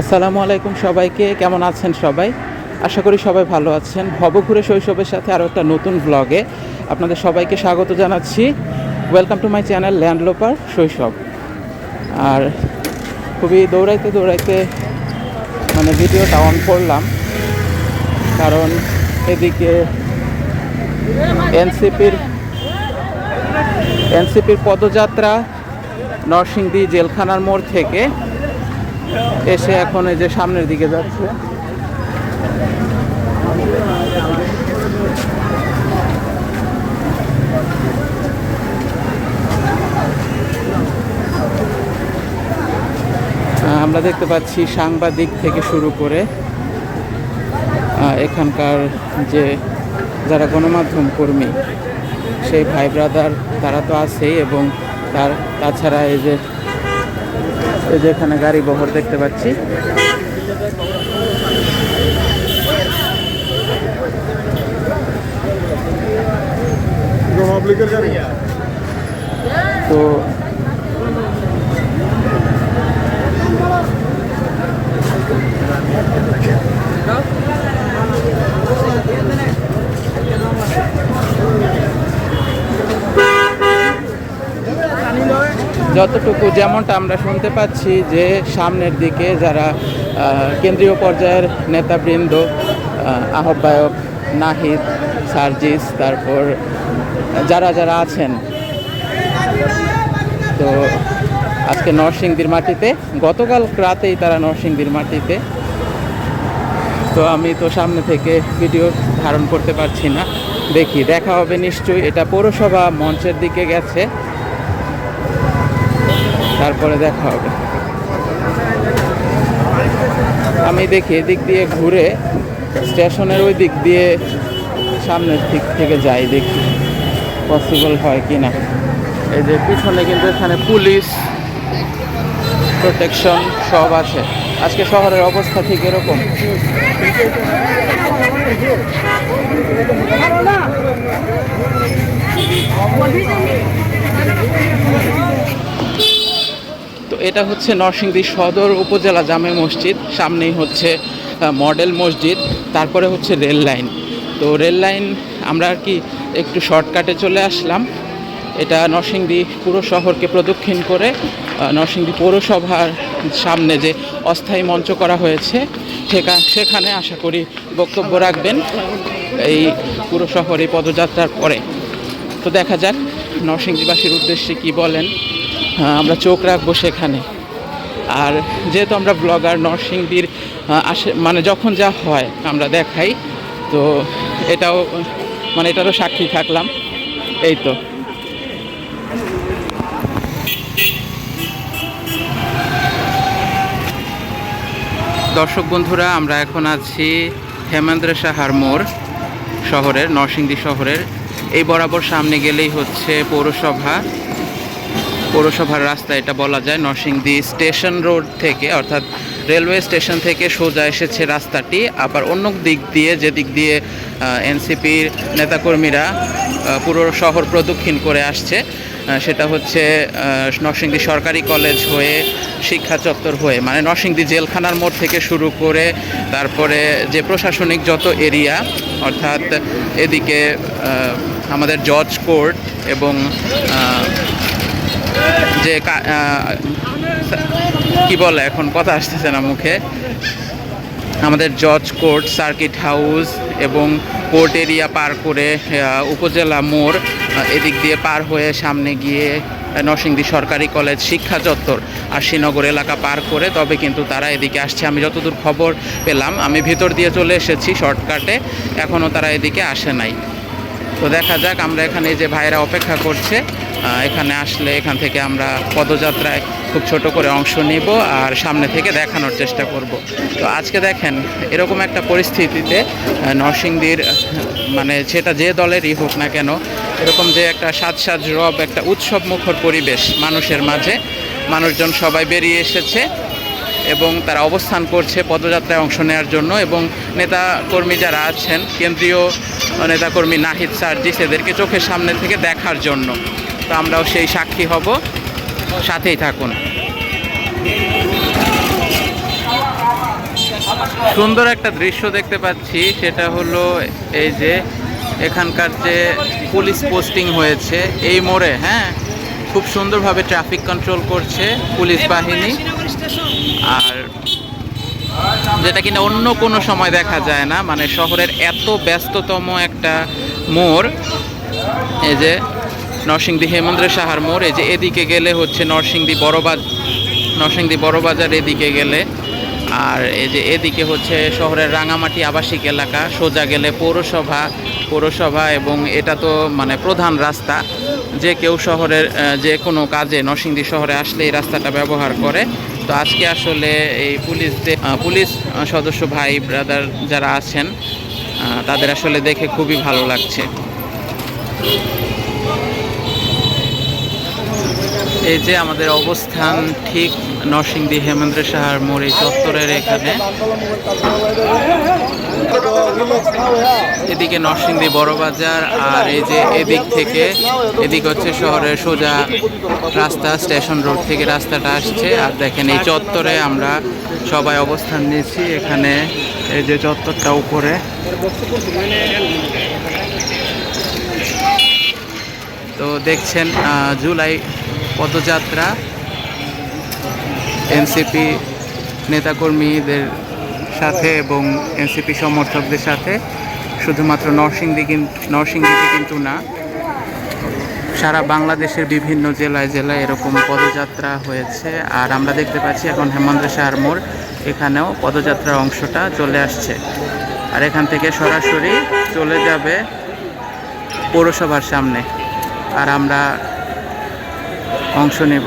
আসসালামু আলাইকুম সবাইকে, কেমন আছেন সবাই? আশা করি সবাই ভালো আছেন। ভবঘুরে শৈশবের সাথে আরও একটা নতুন ব্লগে আপনাদের সবাইকে স্বাগত জানাচ্ছি। Welcome to my channel landloper শৈশব আর খুবই দৌড়াইতে দৌড়াইতে মানে ভিডিওটা অন করলাম। কারণ এদিকে এনসিপির এনসিপির পদযাত্রা নরসিংদী জেলখানার মোড় থেকে এসে এখন এই যে সামনের দিকে যাচ্ছে। আমরা দেখতে পাচ্ছি সাংবাদিক থেকে শুরু করে এখানকার যে যারা গণমাধ্যম কর্মী, সেই ভাই ব্রাদার তারা তো আছেই এবং তার তাছাড়া এই যে এই যে এখানে গাড়ি বহর দেখতে পাচ্ছি। তো যতটুকু যেমনটা আমরা শুনতে পাচ্ছি যে সামনের দিকে যারা কেন্দ্রীয় পর্যায়ের নেতাবৃন্দ আহ, আহ্বায়ক নাহিদ সার্জিস তারপর যারা যারা আছেন। তো আজকে নরসিংদীর মাটিতে গতকাল রাতেই তারা নরসিংদীর মাটিতে। তো আমি তো সামনে থেকে ভিডিও ধারণ করতে পারছি না। দেখি দেখা হবে নিশ্চয়ই। এটা পৌরসভা মঞ্চের দিকে গেছে। তারপরে দেখা হবে। আমি দেখি এদিক দিয়ে ঘুরে স্টেশনের ওই দিক দিয়ে সামনের দিক থেকে যাই, দেখি পসিবল হয় কি না এই যে পিছনে কিন্তু এখানে পুলিশ প্রোটেকশন সব আছে। আজকে শহরের অবস্থা ঠিক এরকম। তো এটা হচ্ছে নরসিংদী সদর উপজেলা জামে মসজিদ, সামনেই হচ্ছে মডেল মসজিদ, তারপরে হচ্ছে রেল লাইন। তো রেল লাইন আমরা আর কি একটু শর্টকাটে চলে আসলাম। এটা নরসিংদী পুরো শহরকে প্রদক্ষিণ করে নরসিংদী পৌরসভার সামনে যে অস্থায়ী মঞ্চ করা হয়েছে, সেখা- সেখানে আশা করি বক্তব্য রাখবেন এই পুরো শহর পদযাত্রার পরে। তো দেখা যাক নরসিংদীবাসীর উদ্দেশ্যে কি বলেন। আমরা চোখ রাখব সেখানে। আর যেহেতু আমরা ব্লগার, নরসিংদীর আসে মানে যখন যা হয় আমরা দেখাই, তো এটাও মানে এটারও সাক্ষী থাকলাম। এই তো। দর্শক বন্ধুরা, আমরা এখন আছি হেমেন্দ্র সাহার মোড় শহরের, নরসিংদী শহরের। এই বরাবর সামনে গেলেই হচ্ছে পৌরসভা। পৌরসভার রাস্তা এটা বলা যায়। নরসিংদী স্টেশন রোড থেকে, অর্থাৎ রেলওয়ে স্টেশন থেকে সোজা এসেছে রাস্তাটি। আবার অন্য দিক দিয়ে, যে দিক দিয়ে এনসিপির নেতাকর্মীরা পুরো শহর প্রদক্ষিণ করে আসছে সেটা হচ্ছে নরসিংদী সরকারি কলেজ হয়ে, শিক্ষা চত্বর হয়ে মানে নরসিংদী জেলখানার মোড় থেকে শুরু করে, তারপরে যে প্রশাসনিক যত এরিয়া, অর্থাৎ এদিকে আমাদের জজ কোর্ট এবং যে কা- বলে এখন? কথা আসতেছে না মুখে। আমাদের জজ কোর্ট, সার্কিট হাউস এবং কোর্ট এরিয়া পার করে উপজেলা মোড় এদিক দিয়ে পার হয়ে সামনে গিয়ে নরসিংদী সরকারি কলেজ শিক্ষা চত্বর, আর শ্রীনগর এলাকা পার করে, তবে কিন্তু তারা এদিকে আসছে। আমি যতদূর খবর পেলাম, আমি ভিতর দিয়ে চলে এসেছি শর্টকাটে এখনও তারা এদিকে আসে নাই। তো দেখা যাক, আমরা এখানে যে ভাইরা অপেক্ষা করছে এখানে আসলে এখান থেকে আমরা পদযাত্রায় খুব ছোট করে অংশ নিব আর সামনে থেকে দেখানোর চেষ্টা করব। তো আজকে দেখেন, এরকম একটা পরিস্থিতিতে নরসিংদীর মানে সেটা যে দলেরই হোক না কেন, এরকম যে একটা সাজ সাজ রব, একটা উৎসব মুখর পরিবেশ মানুষের মাঝে, মানুষজন সবাই বেরিয়ে এসেছে। এবং তারা অবস্থান করছে পদযাত্রায় অংশ নেওয়ার জন্য এবং নেতা কর্মী যারা আছেন, কেন্দ্রীয় নেতাকর্মী নাহিদ সার্জিস এদেরকে চোখের সামনে থেকে দেখার জন্য। তো আমরাও সেই সাক্ষী হব। সাথেই থাকুন। সুন্দর একটা দৃশ্য দেখতে পাচ্ছি, সেটা হলো এই যে এখানকার যে পুলিশ পোস্টিং হয়েছে এই মোড়ে হ্যাঁ? খুব সুন্দরভাবে ট্রাফিক কন্ট্রোল করছে পুলিশ বাহিনী। আর যেটা কিনা অন্য কোনো সময় দেখা যায় না মানে শহরের এত ব্যস্ততম একটা মোড়, এই যে নরসিংদী হেমন্দ্র সাহার মোড়, এই যে এদিকে গেলে হচ্ছে নরসিংদী বড়বাজ, নরসিংদী বড়বাজার এদিকে গেলে, আর এই যে এদিকে হচ্ছে শহরের রাঙামাটি আবাসিক এলাকা, সোজা গেলে পৌরসভা পৌরসভা এবং এটা তো মানে প্রধান রাস্তা, যে কেউ শহরের যে কোনো কাজে নরসিংদী শহরে আসলে এই রাস্তাটা ব্যবহার করে। তো আজকে আসলে এই পুলিশ পুলিশ সদস্য ভাই ব্রাদার যারা আছেন তাদের আসলে দেখে খুবই ভালো লাগছে। এই যে আমাদের অবস্থান ঠিক নরসিংদী হেমেন্দ্র সাহার মোড় চত্বরের এখানে। এদিকে নরসিংদী বড় বাজার আর এই যে এদিক থেকে এদিক হচ্ছে শহরের সোজা রাস্তা, স্টেশন রোড থেকে রাস্তাটা আসছে। আর দেখেন এই চত্বরে আমরা সবাই অবস্থান নিয়েছি। এখানে এই যে চত্বরটা উপরে। তো দেখছেন জুলাই পদযাত্রা, এনসিপি নেতাকর্মীদের সাথে এবং এনসিপি সমর্থকদের সাথে, শুধুমাত্র নরসিংদী নরসিংদীতে কিন্তু না, সারা বাংলাদেশের বিভিন্ন জেলায় জেলায় এরকম পদযাত্রা হয়েছে। আর আমরা দেখতে পাচ্ছি এখন হেমন্ত শাহর মোড়, এখানেও পদযাত্রার অংশটা চলে আসছে। আর এখান থেকে সরাসরি চলে যাবে পৌরসভার সামনে। আর আমরা অংশ নেব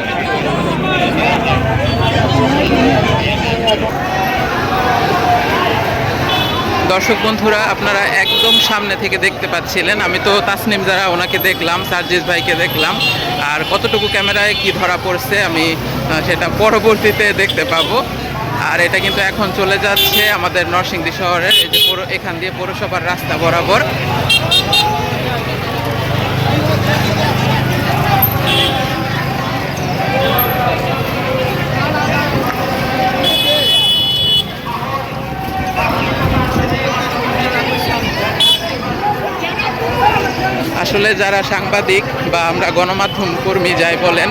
দর্শক বন্ধুরা, আপনারা একদম সামনে থেকে দেখতে পাচ্ছিলেন। আমি তো তাসনিম যারা, ওনাকে দেখলাম, সার্জিস ভাইকে দেখলাম। আর কতটুকু ক্যামেরায় কি ধরা পড়ছে, আমি সেটা পরবর্তীতে দেখতে পাবো। আর এটা কিন্তু এখন চলে যাচ্ছে আমাদের নরসিংদী শহরের, এই যে এখান দিয়ে পৌরসভার রাস্তা বরাবর। আসলে যারা সাংবাদিক বা আমরা গণমাধ্যম কর্মী যাই বলেন,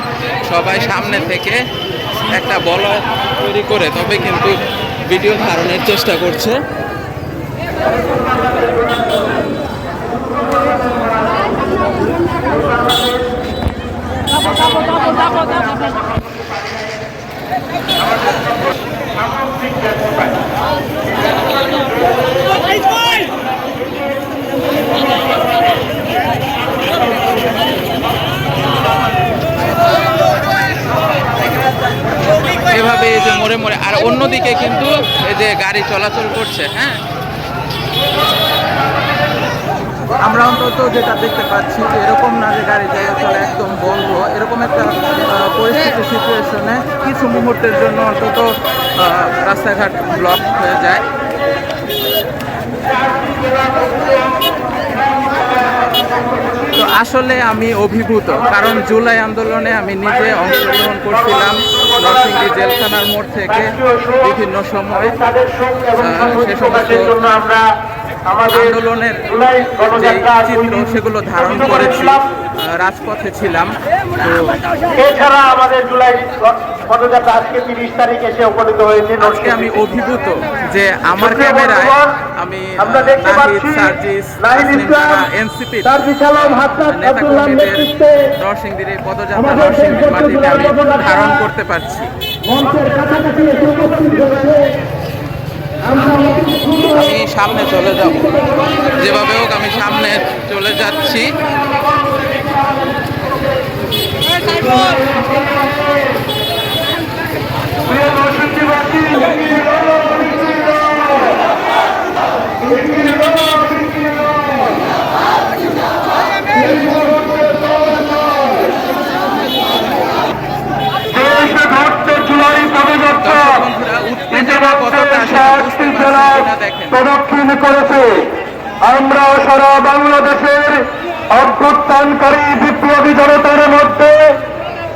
সবাই সামনে থেকে একটা বল তৈরি করে, তবে কিন্তু ভিডিও ধারণের চেষ্টা করছে এই যে মোড়ে মোড়ে আর অন্যদিকে কিন্তু এই যে গাড়ি চলাচল করছে হ্যাঁ। আমরা অন্তত যেটা দেখতে পাচ্ছি যে এরকম না যে গাড়ি চলাচল একদম বন্ধ, এরকম একটা পরিস্থিতি সিচুয়েশনে কিছু মুহূর্তের জন্য অন্তত রাস্তাঘাট ব্লক হয়ে যায়। তো আসলে আমি অভিভূত, কারণ জুলাই আন্দোলনে আমি নিজে অংশগ্রহণ করছিলাম। নরসিংদী জেলখানার মোড় থেকে বিভিন্ন সময় সে সমস্ত আমরা আন্দোলনের যে চিত্র সেগুলো ধারণ করেছি রাজপথে ছিলাম। তো এছাড়া আমাদের জুলাই পদযাত্রা আজকে তিরিশ তারিখ এসে উপনীত হয়েছে আজকে আমি অভিভূত যে আমার ক্যামেরায় আমি আমরা দেখতে নাহিদ পাচ্ছি সার্জিস নাহিদ ইসলাম এনসিপি তার বিশাল হাতনাথ নেতা আব্দুল্লাহ কর্মীদের নেতৃত্বে নরসিংদীর এই পদযাত্রা নরসিংদীর মাটিতে আমি ধারণ করতে পারছি। আমি সামনে চলে যাব। যেভাবে হোক আমি সামনে চলে যাচ্ছি। প্রদক্ষিণ করেছে আমরা সারা বাংলাদেশের অভ্যুত্থানকারী বিপ্লবী জনতার মধ্যে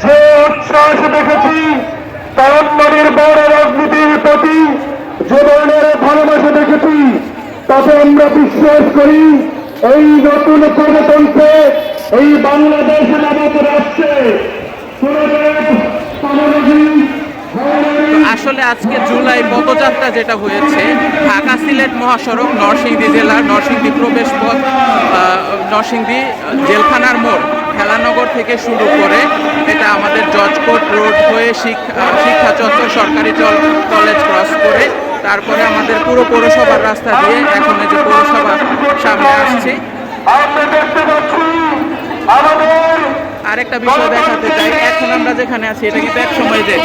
যে উচ্ছ্বাস দেখেছি তারুণ্যের বড় রাজনীতির প্রতি যে ধরনের ভালোবাসা দেখেছি, তাতে আমরা বিশ্বাস করি এই নতুন প্রজাতন্ত্রে এই বাংলাদেশ নামক রাষ্ট্রে আসলে আজকে জুলাই পদযাত্রা যেটা হয়েছে, ঢাকা সিলেট মহাসড়ক, নরসিংদী জেলার নরসিংদী প্রবেশ পথ নরসিংদী জেলখানার মোড়। খেলানগর থেকে শুরু করে এটা আমাদের জজকোট রোড হয়ে শিক্ষা শিক্ষা চত্বর সরকারি কলেজ ক্রস করে তারপরে আমাদের পুরো পৌরসভার রাস্তা দিয়ে এখন এই যে পৌরসভা সামনে আসছি। আমরা দেখতে পাচ্ছি আমাদের আরেকটা বিষয় দেখাতে চাই। এখন আমরা যেখানে আছি এটা কিন্তু এক সময় যে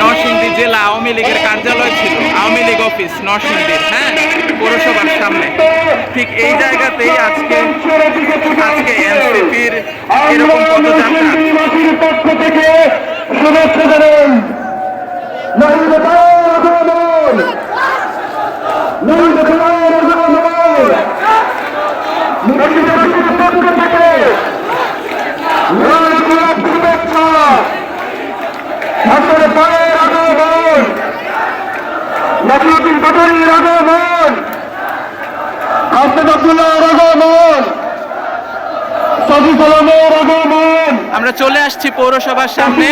নরসিংদী জেলা আওয়ামী লীগের কার্যালয় ছিল আওয়ামী লীগ অফিস নরসিংদীর হ্যাঁ? পৌরসভার সামনে। ঠিক এই জায়গাতেই আজকে আজকে এনসিপির এরকম পদযাত্রা। নরসিংদীবাসীর পক্ষ থেকে শুভেচ্ছা জানাই নাহিদ আহমেদ আমরা চলে আসছি পৌরসভার সামনে।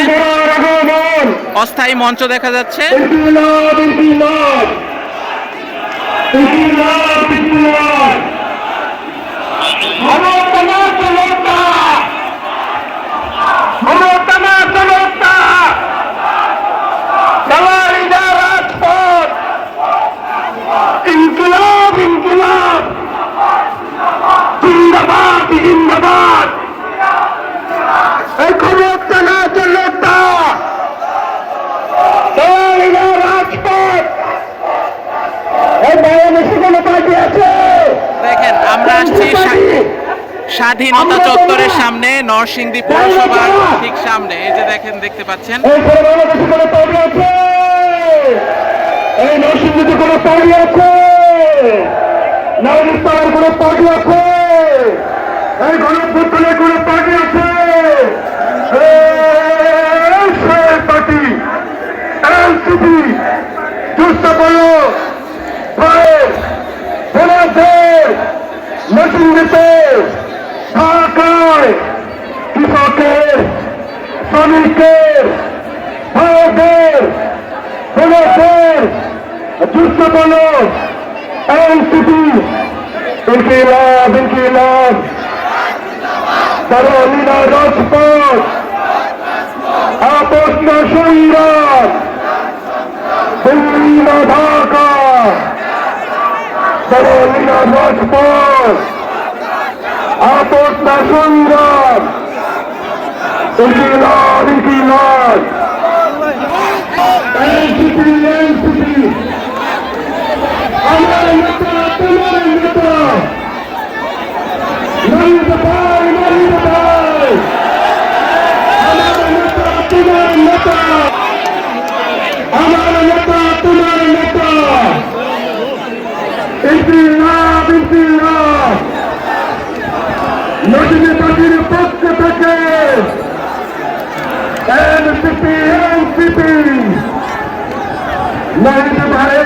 অস্থায়ী মঞ্চ দেখা যাচ্ছে ইনকিলাব ইনকিলাব ইনকিলাব হলো তামাক লোটা হলো তামাক লোটা দালালিরা রাজপথ ইনকিলাব ইনকিলাব জিন্দাবাদ জিন্দাবাদ এই ক্ষমতা না লোটা দালালিরা রাজপথ এই বাংলাদেশে কোনো পার্টি আছে দেখেন আমরা আসছি স্বা- স্বাধীনতা চত্বরের সামনে নরসিংদী পৌরসভার ঠিক সামনে এই যে দেখেন দেখতে পাচ্ছেন। এই কোনো পার্টি আছে? নরসিংদীতে কোনো পার্টি আছে? এই কোনো পার্টি পার্টি এনসিপি দুষ্ট বলো ভোলাদের নরসিংদীতে। ঢাকায় কৃষকের, শ্রমিকের ভাইদের বোনদের যুদ্ধ বলো এনসিপি ইনকিলাব। ইনকিলাব দারুলিনা রাজপথ আপোষ না সংগ্রাম দিল্লি না ঢাকা। দারুলিনা রাজপথ। আপোষ না সংগ্রাম ইনকিলাব ইনকিলাব এনসিপি এনসিপি আমার নেতা তোমার নেতা নরেন্দ্র ভাই নরেন্দ্র ভাই আমার নেতা তোমার নেতা আমার নেতা তোমার নেতা ইনকিলাব নদী পাখির পক্ষ থেকে। NCP NCP. নদীতে ভাইয়ের